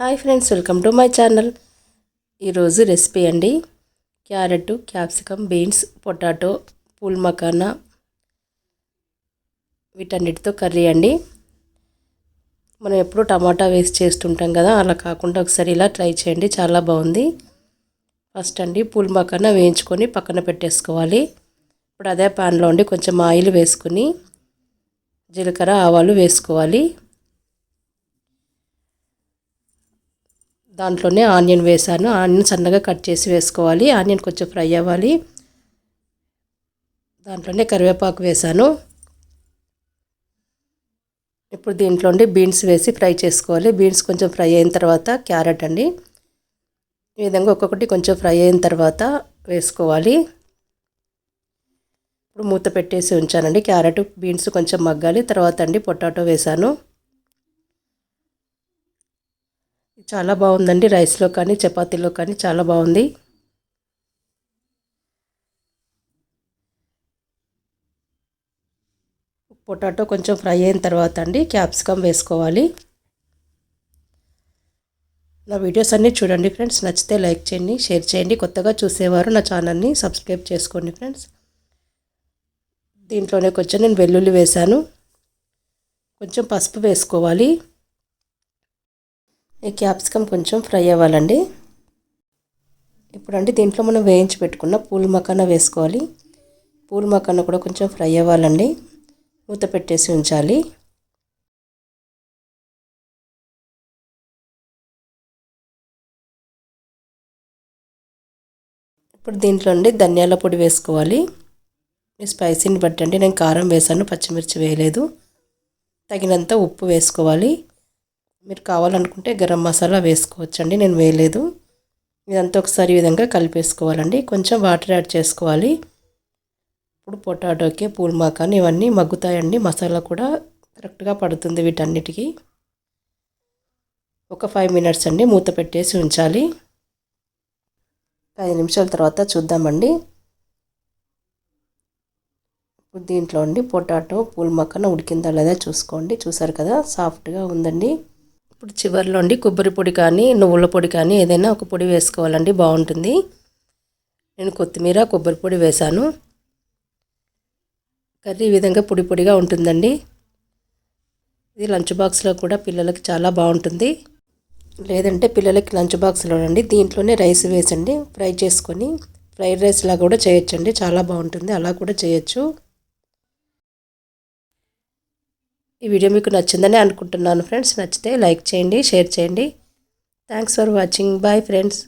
Hi friends welcome to my channel. ఈరోజు recipe అండి carrot capsicum beans potato phool makhana వీటన్నిటితో curry అండి. మనం ఎప్పుడు టమాటా వేసి చేస్తుంటాం కదా అలా కాకుండా ఒకసారి ఇలా ట్రై చేయండి చాలా బాగుంది. ఫస్ట్ అండి పూల్ మకానా వేయించుకొని పక్కన పెట్టేసుకోవాలి. ఇప్పుడు అదే ప్యాన్లో ఉండి కొంచెం ఆయిల్ వేసుకుని జీలకర్ర ఆవాలు వేసుకోవాలి. దాంట్లోనే ఆనియన్ వేసాను. ఆనియన్ సన్నగా కట్ చేసి వేసుకోవాలి. ఆనియన్ కొంచెం ఫ్రై అవ్వాలి. దాంట్లోనే కరివేపాకు వేసాను. ఇప్పుడు దీంట్లో బీన్స్ వేసి ఫ్రై చేసుకోవాలి. బీన్స్ కొంచెం ఫ్రై అయిన తర్వాత క్యారెట్ అండి. ఈ విధంగా ఒక్కొక్కటి కొంచెం ఫ్రై అయిన తర్వాత వేసుకోవాలి. ఇప్పుడు మూత పెట్టేసి ఉంచానండి. క్యారెట్ బీన్స్ కొంచెం మగ్గాలి. తర్వాత అండి పొటాటో వేసాను. చాలా బాగుందండి రైస్లో కానీ చపాతీలో కానీ చాలా బాగుంది. పొటాటో కొంచెం ఫ్రై అయిన తర్వాత అండి క్యాప్సికమ్ వేసుకోవాలి. నా వీడియోస్ అన్నీ చూడండి ఫ్రెండ్స్. నచ్చితే లైక్ చేయండి షేర్ చేయండి. కొత్తగా చూసేవారు నా ఛానల్ని సబ్స్క్రైబ్ చేసుకోండి ఫ్రెండ్స్. దీంట్లోనే కొంచెం నేను వెల్లుల్లి వేశాను. కొంచెం పసుపు వేసుకోవాలి. ఈ క్యాప్సికమ్ కొంచెం ఫ్రై అవ్వాలండి. ఇప్పుడండి దీంట్లో మనం వేయించి పెట్టుకున్న పూల మకాన వేసుకోవాలి. పూల మకాన కూడా కొంచెం ఫ్రై అవ్వాలండి. మూత పెట్టేసి ఉంచాలి. ఇప్పుడు దీంట్లో అండి ధనియాల పొడి వేసుకోవాలి. మీ స్పైసీని బట్టండి నేను కారం వేసాను పచ్చిమిర్చి వేయలేదు. తగినంత ఉప్పు వేసుకోవాలి. మీరు కావాలనుకుంటే గరం మసాలా వేసుకోవచ్చండి నేను వేయలేదు. ఇదంతా ఒకసారి ఈ విధంగా కలిపేసుకోవాలండి. కొంచెం వాటర్ యాడ్ చేసుకోవాలి. ఇప్పుడు పొటాటోకి పూల్మాకాని ఇవన్నీ మగ్గుతాయండి. మసాలా కూడా కరెక్ట్గా పడుతుంది వీటన్నిటికీ. ఒక ఫైవ్ మినిట్స్ అండి మూత పెట్టేసి ఉంచాలి. ఐదు నిమిషాల తర్వాత చూద్దామండి. ఇప్పుడు దీంట్లో అండి పొటాటో పూల్ మక్కన ఉడికిందా లేదా చూసుకోండి. చూసారు కదా సాఫ్ట్గా ఉందండి. ఇప్పుడు చివరిలో అండి కొబ్బరి పొడి కానీ నువ్వుల పొడి కానీ ఏదైనా ఒక పొడి వేసుకోవాలండి బాగుంటుంది. నేను కొత్తిమీర కొబ్బరి పొడి వేశాను. కర్రీ ఈ విధంగా పొడి పొడిగా ఉంటుందండి. ఇది లంచ్ బాక్స్లో కూడా పిల్లలకి చాలా బాగుంటుంది. లేదంటే పిల్లలకి లంచ్ బాక్స్లో అండి దీంట్లోనే రైస్ వేసండి ఫ్రై చేసుకొని ఫ్రైడ్ రైస్లా కూడా చేయొచ్చండి చాలా బాగుంటుంది అలా కూడా చేయొచ్చు. ఈ వీడియో మీకు నచ్చిందని అనుకుంటున్నాను ఫ్రెండ్స్. నచ్చితే లైక్ చేయండి షేర్ చేయండి. Thanks for watching bye friends